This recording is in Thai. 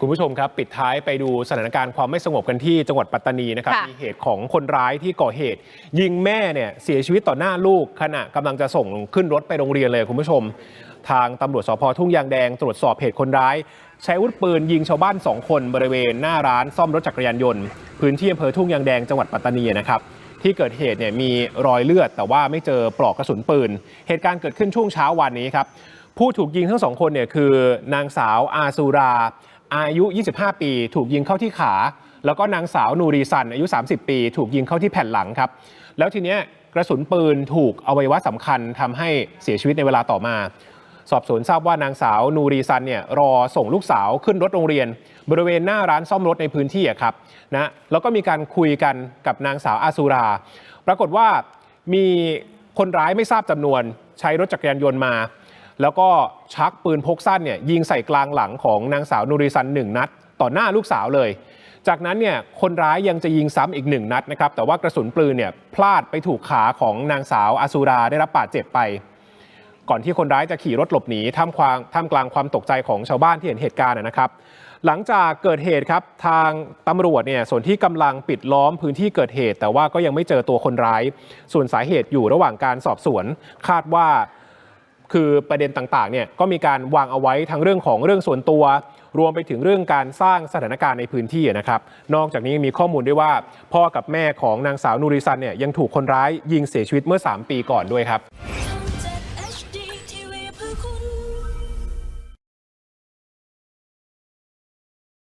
คุณผู้ชมครับ ปิดท้ายไปดูสถานการณ์ความไม่สงบกันที่จังหวัดปัตตานีนะครับค่ะมีเหตุของคนร้ายที่ก่อเหตุ ยิงแม่เนี่ยเสียชีวิตต่อหน้าลูกขณะกำลังจะส่งขึ้นรถไปโรงเรียนเลยคุณผู้ชม ทางตำรวจสพทุ่งยางแดงตรวจสอบเหตุคนร้าย ใช้อาวุธปืนยิงชาวบ้าน 2 คนบริเวณหน้าร้านซ่อมรถจักรยานยนต์พื้นที่อำเภอทุ่งยางแดงจังหวัดปัตตานีนะครับที่เกิดเหตุเนี่ยมีรอยเลือด แต่ว่าไม่เจอปลอกกระสุนปืน เหตุการณ์เกิดขึ้นช่วงเช้าวันนี้ครับผู้ถูกยิงทั้งสองคนเนี่ยคือนางสาวอาซูรา อายุ 25 ปี ถูกยิงเข้าที่ขา แล้วก็นางสาวนูรีซันอายุ 30 ปี ถูกยิงเข้าที่แผ่นหลังครับ แล้วทีเนี้ยกระสุนปืนถูกอวัยวะสำคัญทำให้เสียชีวิตในเวลาต่อมา สอบสวนทราบว่านางสาวนูรีซันเนี่ยรอส่งลูกสาวขึ้นรถโรงเรียน บริเวณหน้าร้านซ่อมรถในพื้นที่ครับนะแล้วก็มีการคุยกันกับนางสาวอาซูรา ปรากฏว่ามีคนร้ายไม่ทราบจำนวนใช้รถจักรยานยนต์มา แล้วก็ชักปืนพกสั้นเนี่ยยิงใส่กลางหลังของนางสาวนูริซันหนึ่งนัด ต่อหน้าลูกสาวเลย จากนั้นเนี่ยคนร้ายยังจะยิงซ้ำอีกหนึ่งนัดนะครับแต่ว่ากระสุนปืนเนี่ยพลาดไปถูกขาของนางสาวอาซูราได้รับบาดเจ็บไป ก่อนที่คนร้ายจะขี่รถหลบหนีท่ามกลางท่ามกลางความตกใจของชาวบ้านที่เห็นเหตุการณ์นะครับหลังจากเกิดเหตุครับทางตำรวจเนี่ยส่วนที่กำลังปิดล้อมพื้นที่เกิดเหตุ แต่ว่าก็ยังไม่เจอตัวคนร้าย ส่วนสาเหตุอยู่ระหว่างการสอบสวน คาดว่า คือประเด็นต่างๆเนี่ยก็มีการวางเอาไว้ทั้งเรื่องของเรื่องส่วนตัว รวมไปถึงเรื่องการสร้างสถานการณ์ในพื้นที่นะครับ นอกจากนี้ยังมีข้อมูลด้วยว่า พ่อกับแม่ของนางสาวนูริซันเนี่ยยังถูกคนร้ายยิงเสียชีวิตเมื่อ 3 ปีก่อนด้วยครับ